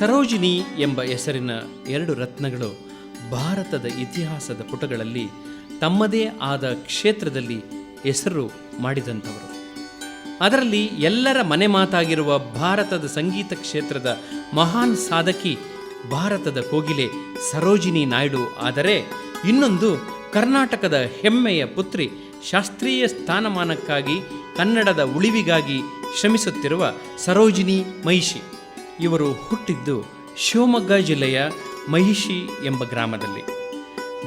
ಸರೋಜಿನಿ ಎಂಬ ಹೆಸರಿನ ಎರಡು ರತ್ನಗಳು ಭಾರತದ ಇತಿಹಾಸದ ಪುಟಗಳಲ್ಲಿ ತಮ್ಮದೇ ಆದ ಕ್ಷೇತ್ರದಲ್ಲಿ ಹೆಸರು ಮಾಡಿದಂಥವರು. ಅದರಲ್ಲಿ ಎಲ್ಲರ ಮನೆ ಮಾತಾಗಿರುವ ಭಾರತದ ಸಂಗೀತ ಕ್ಷೇತ್ರದ ಮಹಾನ್ ಸಾಧಕಿ ಭಾರತದ ಕೋಗಿಲೆ ಸರೋಜಿನಿ ನಾಯ್ಡು. ಆದರೆ ಇನ್ನೊಂದು ಕರ್ನಾಟಕದ ಹೆಮ್ಮೆಯ ಪುತ್ರಿ ಶಾಸ್ತ್ರೀಯ ಸ್ಥಾನಮಾನಕ್ಕಾಗಿ ಕನ್ನಡದ ಉಳಿವಿಗಾಗಿ ಶ್ರಮಿಸುತ್ತಿರುವ ಸರೋಜಿನಿ ಮಹಿಷಿ. ಇವರು ಹುಟ್ಟಿದ್ದು ಶಿವಮೊಗ್ಗ ಜಿಲ್ಲೆಯ ಮಹಿಷಿ ಎಂಬ ಗ್ರಾಮದಲ್ಲಿ.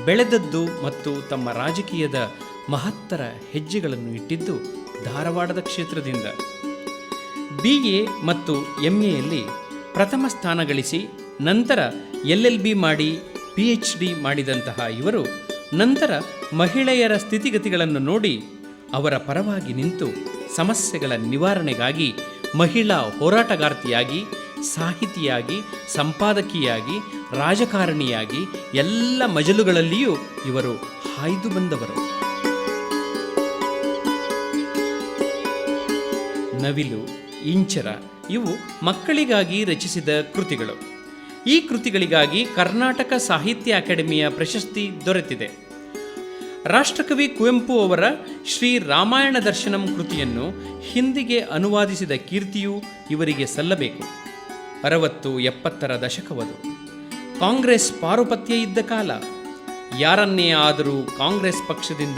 ಬೆಳೆದದ್ದು ಮತ್ತು ತಮ್ಮ ರಾಜಕೀಯದ ಮಹತ್ತರ ಹೆಜ್ಜೆಗಳನ್ನು ಇಟ್ಟಿದ್ದು ಧಾರವಾಡದ ಕ್ಷೇತ್ರದಿಂದ. ಬಿ ಎ ಮತ್ತು ಎಂ ಎಯಲ್ಲಿ ಪ್ರಥಮ ಸ್ಥಾನ ಗಳಿಸಿ ನಂತರ ಎಲ್ ಎಲ್ ಬಿ ಮಾಡಿ ಪಿ ಎಚ್ ಡಿ ಮಾಡಿದಂತಹ ಇವರು ನಂತರ ಮಹಿಳೆಯರ ಸ್ಥಿತಿಗತಿಗಳನ್ನು ನೋಡಿ ಅವರ ಪರವಾಗಿ ನಿಂತು ಸಮಸ್ಯೆಗಳ ನಿವಾರಣೆಗಾಗಿ ಮಹಿಳಾ ಹೋರಾಟಗಾರ್ತಿಯಾಗಿ ಸಾಹಿತಿಯಾಗಿ, ಸಂಪಾದಕಿಯಾಗಿ, ರಾಜಕಾರಣಿಯಾಗಿ ಎಲ್ಲ ಮಜಲುಗಳಲ್ಲಿಯೂ ಇವರು ಹಾಯ್ದು ಬಂದವರು. ನವಿಲು, ಇಂಚರ ಇವು ಮಕ್ಕಳಿಗಾಗಿ ರಚಿಸಿದ ಕೃತಿಗಳು. ಈ ಕೃತಿಗಳಿಗಾಗಿ ಕರ್ನಾಟಕ ಸಾಹಿತ್ಯ ಅಕಾಡೆಮಿಯ ಪ್ರಶಸ್ತಿ ದೊರೆತಿದೆ. ರಾಷ್ಟ್ರಕವಿ ಕುವೆಂಪು ಅವರ ಶ್ರೀ ರಾಮಾಯಣ ದರ್ಶನಂ ಕೃತಿಯನ್ನು ಹಿಂದಿಗೆ ಅನುವಾದಿಸಿದ ಕೀರ್ತಿಯು ಇವರಿಗೆ ಸಲ್ಲಬೇಕು. ಅರವತ್ತು ಎಪ್ಪತ್ತರ ದಶಕವದು. ಕಾಂಗ್ರೆಸ್ ಪಾರುಪತ್ಯ ಇದ್ದ ಕಾಲ. ಯಾರನ್ನೇ ಆದರೂ ಕಾಂಗ್ರೆಸ್ ಪಕ್ಷದಿಂದ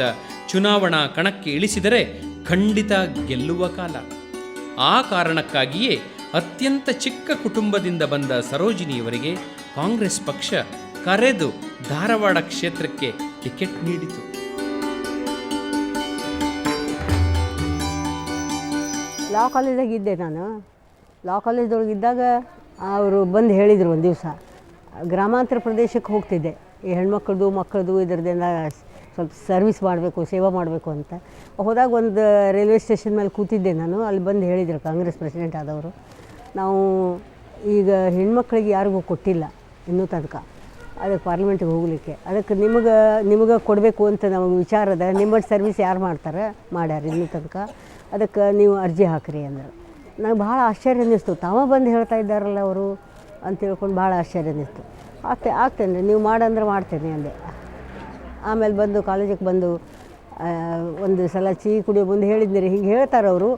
ಚುನಾವಣಾ ಕಣಕ್ಕೆ ಇಳಿಸಿದರೆ ಖಂಡಿತ ಗೆಲ್ಲುವ ಕಾಲ. ಆ ಕಾರಣಕ್ಕಾಗಿಯೇ ಅತ್ಯಂತ ಚಿಕ್ಕ ಕುಟುಂಬದಿಂದ ಬಂದ ಸರೋಜಿನಿಯವರಿಗೆ ಕಾಂಗ್ರೆಸ್ ಪಕ್ಷ ಕರೆದು ಧಾರವಾಡ ಕ್ಷೇತ್ರಕ್ಕೆ ಟಿಕೆಟ್ ನೀಡಿತು. ಲಾ ಕಾಲೇಜಾಗಿದ್ದೆ ನಾನು. ಲಾ ಕಾಲೇಜ್ದೊಳಗೆ ಇದ್ದಾಗ ಅವರು ಬಂದು ಹೇಳಿದರು ಒಂದು ದಿವಸ, ಗ್ರಾಮಾಂತರ ಪ್ರದೇಶಕ್ಕೆ ಹೋಗ್ತಿದ್ದೆ. ಈ ಹೆಣ್ಮಕ್ಳದ್ದು ಮಕ್ಕಳದು ಇದರದೆಲ್ಲ ಸ್ವಲ್ಪ ಸರ್ವಿಸ್ ಮಾಡಬೇಕು, ಸೇವೆ ಮಾಡಬೇಕು ಅಂತ. ಹೋದಾಗ ಒಂದು ರೈಲ್ವೆ ಸ್ಟೇಷನ್ ಮೇಲೆ ಕೂತಿದ್ದೆ ನಾನು. ಅಲ್ಲಿ ಬಂದು ಹೇಳಿದರು ಕಾಂಗ್ರೆಸ್ ಪ್ರೆಸಿಡೆಂಟ್ ಆದವರು, ನಾವು ಈಗ ಹೆಣ್ಮಕ್ಳಿಗೆ ಯಾರಿಗೂ ಕೊಟ್ಟಿಲ್ಲ ಇನ್ನೂ ತನಕ. ಅದಕ್ಕೆ ಪಾರ್ಲಿಮೆಂಟಿಗೆ ಹೋಗಲಿಕ್ಕೆ. ಅದಕ್ಕೆ ನಿಮಗೆ ನಿಮಗೆ ಕೊಡಬೇಕು ಅಂತ ನಮಗೆ ವಿಚಾರದ ನಿಮ್ಮ ಸರ್ವಿಸ್ ಯಾರು ಮಾಡ್ತಾರೆ? ಮಾಡ್ಯಾರ ಇನ್ನೂ ತನಕ. ಅದಕ್ಕೆ ನೀವು ಅರ್ಜಿ ಹಾಕಿರಿ ಅಂದರು. ನನಗೆ ಭಾಳ ಆಶ್ಚರ್ಯ ಅನ್ನಿಸ್ತು ತಾವ ಬಂದು ಹೇಳ್ತಾ ಇದ್ದಾರಲ್ಲ ಅವರು ಅಂತ ತಿಳ್ಕೊಂಡು ಭಾಳ ಆಶ್ಚರ್ಯ ಅನ್ನಿಸ್ತು ಆಗ್ತೆ ಆಗ್ತೇನೆ, ನೀವು ಮಾಡಂದ್ರೆ ಮಾಡ್ತೇನೆ ಅಂದೆ. ಆಮೇಲೆ ಬಂದು ಕಾಲೇಜಿಗೆ ಬಂದು ಒಂದು ಸಲ ಚೀ ಕುಡಿಯೋ ಮುಂದೆ ಹೇಳಿದ್ದೀರಿ ಹಿಂಗೆ ಹೇಳ್ತಾರೆ ಅವರು.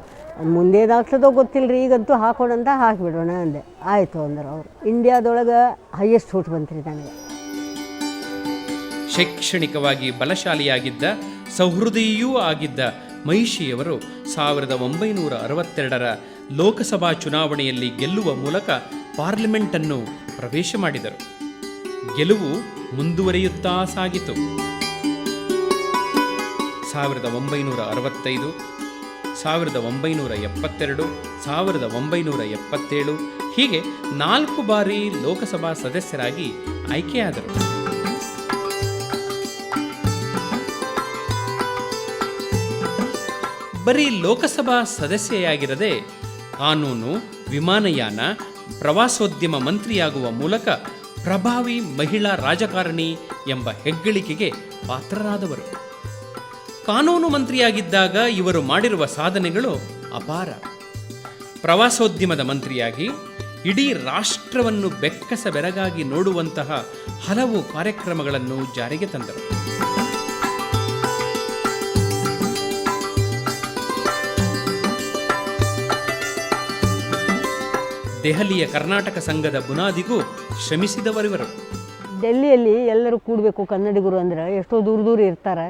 ಮುಂದೇನಾಗ್ತದೋ ಗೊತ್ತಿಲ್ಲ ರೀ ಈಗಂತೂ ಹಾಕೋಣಂತ ಹಾಕಿಬಿಡೋಣ ಅಂದೆ. ಆಯಿತು ಅಂದರು ಅವರು. ಇಂಡಿಯಾದೊಳಗೆ ಹೈಯೆಸ್ಟ್ ಹುಟ್ಟು ಬಂತ್ರಿ ನನಗೆ. ಶೈಕ್ಷಣಿಕವಾಗಿ ಬಲಶಾಲಿಯಾಗಿದ್ದ ಸೌಹೃದಯೂ ಆಗಿದ್ದ ಮಹಿಷಿಯವರು ಸಾವಿರದ ಒಂಬೈನೂರ ಅರವತ್ತೆರಡರ ಲೋಕಸಭಾ ಚುನಾವಣೆಯಲ್ಲಿ ಗೆಲ್ಲುವ ಮೂಲಕ ಪಾರ್ಲಿಮೆಂಟನ್ನು ಪ್ರವೇಶ ಮಾಡಿದರು. ಗೆಲುವು ಮುಂದುವರಿಯುತ್ತಾ ಸಾಗಿತು. ಸಾವಿರದ ಒಂಬೈನೂರ ಅರವತ್ತೈದು, ಸಾವಿರದ ಒಂಬೈನೂರ ಎಪ್ಪತ್ತೆರಡು, ಸಾವಿರದ ಒಂಬೈನೂರ ಎಪ್ಪತ್ತೇಳು ಹೀಗೆ ನಾಲ್ಕು ಬಾರಿ ಲೋಕಸಭಾ ಸದಸ್ಯರಾಗಿ ಆಯ್ಕೆಯಾದರು. ಬರೀ ಲೋಕಸಭಾ ಸದಸ್ಯೆಯಾಗಿರದೆ ಕಾನೂನು, ವಿಮಾನಯಾನ, ಪ್ರವಾಸೋದ್ಯಮ ಮಂತ್ರಿಯಾಗುವ ಮೂಲಕ ಪ್ರಭಾವಿ ಮಹಿಳಾ ರಾಜಕಾರಣಿ ಎಂಬ ಹೆಗ್ಗಳಿಕೆಗೆ ಪಾತ್ರರಾದವರು. ಕಾನೂನು ಮಂತ್ರಿಯಾಗಿದ್ದಾಗ ಇವರು ಮಾಡಿರುವ ಸಾಧನೆಗಳು ಅಪಾರ. ಪ್ರವಾಸೋದ್ಯಮದ ಮಂತ್ರಿಯಾಗಿ ಇಡೀ ರಾಷ್ಟ್ರವನ್ನು ಬೆಕ್ಕಸ ಬೆರಗಾಗಿ ನೋಡುವಂತಹ ಹಲವು ಕಾರ್ಯಕ್ರಮಗಳನ್ನು ಜಾರಿಗೆ ತಂದರು. ದೆಹಲಿಯ ಕರ್ನಾಟಕ ಸಂಘದ ಬುನಾದಿಗೂ ಶ್ರಮಿಸಿದವರಿವರು. ಡೆಲ್ಲಿಯಲ್ಲಿ ಎಲ್ಲರೂ ಕೂಡಬೇಕು ಕನ್ನಡಿಗರು ಅಂದ್ರೆ. ಎಷ್ಟೋ ದೂರ ದೂರ ಇರ್ತಾರೆ.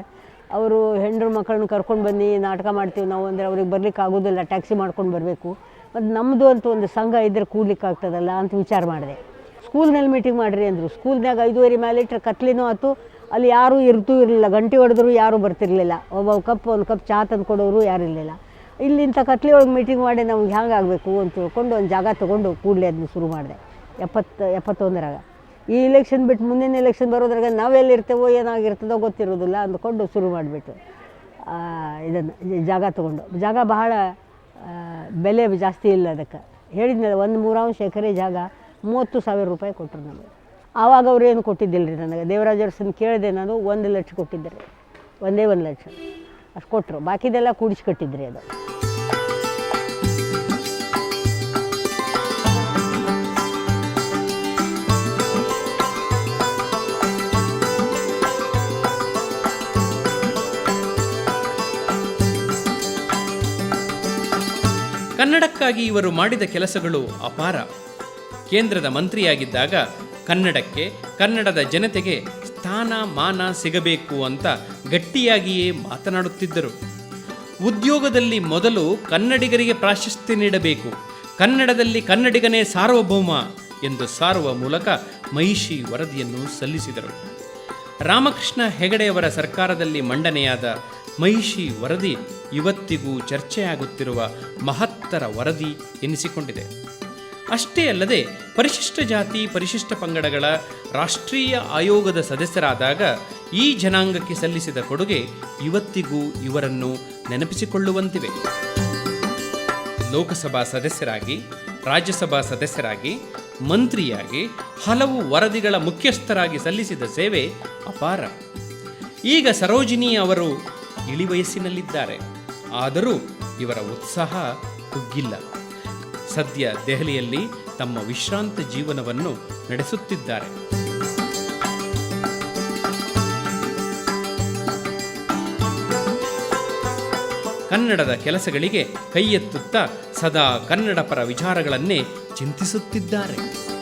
ಅವರು ಹೆಂಡ್ರು ಮಕ್ಕಳನ್ನ ಕರ್ಕೊಂಡು ಬನ್ನಿ, ನಾಟಕ ಮಾಡ್ತೀವಿ ನಾವು ಅಂದರೆ ಅವ್ರಿಗೆ ಬರ್ಲಿಕ್ಕೆ ಆಗೋದಿಲ್ಲ, ಟ್ಯಾಕ್ಸಿ ಮಾಡ್ಕೊಂಡು ಬರಬೇಕು. ಮತ್ತು ನಮ್ಮದು ಅಂತ ಒಂದು ಸಂಘ ಇದ್ದರೆ ಕೂಡ್ಲಿಕ್ಕೆ ಆಗ್ತದಲ್ಲ ಅಂತ ವಿಚಾರ ಮಾಡಿದೆ. ಸ್ಕೂಲ್ನಲ್ಲಿ ಮೀಟಿಂಗ್ ಮಾಡಿರಿ ಅಂದರು. ಸ್ಕೂಲ್ನಾಗ ಐದುವರೆ ಮೇಲೆ ಇಟ್ಟರೆ ಕತ್ಲಿನೂ ಆಯ್ತು ಅಲ್ಲಿ ಯಾರೂ ಇರ್ತೂ ಇರಲಿಲ್ಲ. ಗಂಟೆ ಹೊಡೆದ್ರು ಯಾರೂ ಬರ್ತಿರ್ಲಿಲ್ಲ. ಒಬ್ಬ ಕಪ್, ಒಂದು ಕಪ್ ಚಹಾ ತಂದು ಕೊಡೋರು ಯಾರು ಇರಲಿಲ್ಲ ಇಲ್ಲಿ ಇಂಥ ಕತ್ಲಿ ಒಳಗೆ ಮೀಟಿಂಗ್ ಮಾಡಿ ನಮ್ಗೆ ಹ್ಯಾಂಗೆ ಆಗಬೇಕು ಅಂತ ತಿಳ್ಕೊಂಡು ಒಂದು ಜಾಗ ತೊಗೊಂಡು ಕೂಡಲೇ ಅದನ್ನ ಶುರು ಮಾಡಿದೆ. ಎಪ್ಪತ್ತು, ಎಪ್ಪತ್ತೊಂದರಾಗ. ಈ ಇಲೆಕ್ಷನ್ ಬಿಟ್ಟು ಮುಂದಿನ ಎಲೆಕ್ಷನ್ ಬರೋದ್ರಾಗ ನಾವೆಲ್ಲಿರ್ತೇವೋ ಏನಾಗಿರ್ತದೋ ಗೊತ್ತಿರೋದಿಲ್ಲ ಅಂದ್ಕೊಂಡು ಶುರು ಮಾಡಿಬಿಟ್ಟು ಇದನ್ನು ಜಾಗ ತೊಗೊಂಡು. ಜಾಗ ಬಹಳ ಬೆಲೆ ಜಾಸ್ತಿ ಇಲ್ಲ ಅದಕ್ಕೆ. ಹೇಳಿದ್ನಲ್ಲ ಒಂದು ಮೂರಾಂಶ ಎಕರೆ ಜಾಗ ಮೂವತ್ತು ಸಾವಿರ ರೂಪಾಯಿ ಕೊಟ್ಟರು ನಮಗೆ. ಆವಾಗ ಅವ್ರು ಏನು ಕೊಟ್ಟಿದ್ದಿಲ್ಲ ರೀ ನನಗೆ? ದೇವರಾಜ ಅರಸನ್ ಕೇಳಿದೆ ನಾನು ಒಂದು ಲಕ್ಷ ಕೊಟ್ಟಿದ್ದೆ ಒಂದೇ ಒಂದು ಲಕ್ಷ. ಅಷ್ಟು ಕೊಟ್ಟರು ಬಾಕಿದೆಲ್ಲ ಕೂಡಿಸಿ ಕೂಡಿಸ್ಕಟ್ಟಿದ್ರಿ ಅದು. ಕನ್ನಡಕ್ಕಾಗಿ ಇವರು ಮಾಡಿದ ಕೆಲಸಗಳು ಅಪಾರ. ಕೇಂದ್ರದ ಮಂತ್ರಿಯಾಗಿದ್ದಾಗ ಕನ್ನಡಕ್ಕೆ, ಕನ್ನಡದ ಜನತೆಗೆ ಸ್ಥಾನ ಮಾನ ಸಿಗಬೇಕು ಅಂತ ಗಟ್ಟಿಯಾಗಿಯೇ ಮಾತನಾಡುತ್ತಿದ್ದರು. ಉದ್ಯೋಗದಲ್ಲಿ ಮೊದಲು ಕನ್ನಡಿಗರಿಗೆ ಪ್ರಾಶಸ್ತ್ಯ ನೀಡಬೇಕು. ಕನ್ನಡದಲ್ಲಿ ಕನ್ನಡಿಗನೇ ಸಾರ್ವಭೌಮ ಎಂದು ಸಾರುವ ಮೂಲಕ ಮಹಿಷಿ ವರದಿಯನ್ನು ಸಲ್ಲಿಸಿದರು. ರಾಮಕೃಷ್ಣ ಹೆಗಡೆಯವರ ಸರ್ಕಾರದಲ್ಲಿ ಮಂಡನೆಯಾದ ಮಹಿಷಿ ವರದಿ ಇವತ್ತಿಗೂ ಚರ್ಚೆಯಾಗುತ್ತಿರುವ ಮಹತ್ತರ ವರದಿ ಎನಿಸಿಕೊಂಡಿದೆ. ಅಷ್ಟೇ ಅಲ್ಲದೆ ಪರಿಶಿಷ್ಟ ಜಾತಿ ಪರಿಶಿಷ್ಟ ಪಂಗಡಗಳ ರಾಷ್ಟ್ರೀಯ ಆಯೋಗದ ಸದಸ್ಯರಾದಾಗ ಈ ಜನಾಂಗಕ್ಕೆ ಸಲ್ಲಿಸಿದ ಕೊಡುಗೆ ಇವತ್ತಿಗೂ ಇವರನ್ನು ನೆನಪಿಸಿಕೊಳ್ಳುವಂತಿವೆ. ಲೋಕಸಭಾ ಸದಸ್ಯರಾಗಿ, ರಾಜ್ಯಸಭಾ ಸದಸ್ಯರಾಗಿ, ಮಂತ್ರಿಯಾಗಿ ಹಲವು ವರದಿಗಳ ಮುಖ್ಯಸ್ಥರಾಗಿ ಸಲ್ಲಿಸಿದ ಸೇವೆ ಅಪಾರ. ಈಗ ಸರೋಜಿನಿ ಅವರು ಇಳಿವಯಸ್ಸಿನಲ್ಲಿದ್ದಾರೆ ಆದರೂ ಇವರ ಉತ್ಸಾಹ ಕುಗ್ಗಿಲ್ಲ. ಸದ್ಯ ದೆಹಲಿಯಲ್ಲಿ ತಮ್ಮ ವಿಶ್ರಾಂತ ಜೀವನವನ್ನು ನಡೆಸುತ್ತಿದ್ದಾರೆ. ಕನ್ನಡದ ಕೆಲಸಗಳಿಗೆ ಕೈ ಎತ್ತುತ್ತಾ ಸದಾ ಕನ್ನಡ ಪರ ವಿಚಾರಗಳನ್ನೇ ಚಿಂತಿಸುತ್ತಿದ್ದಾರೆ.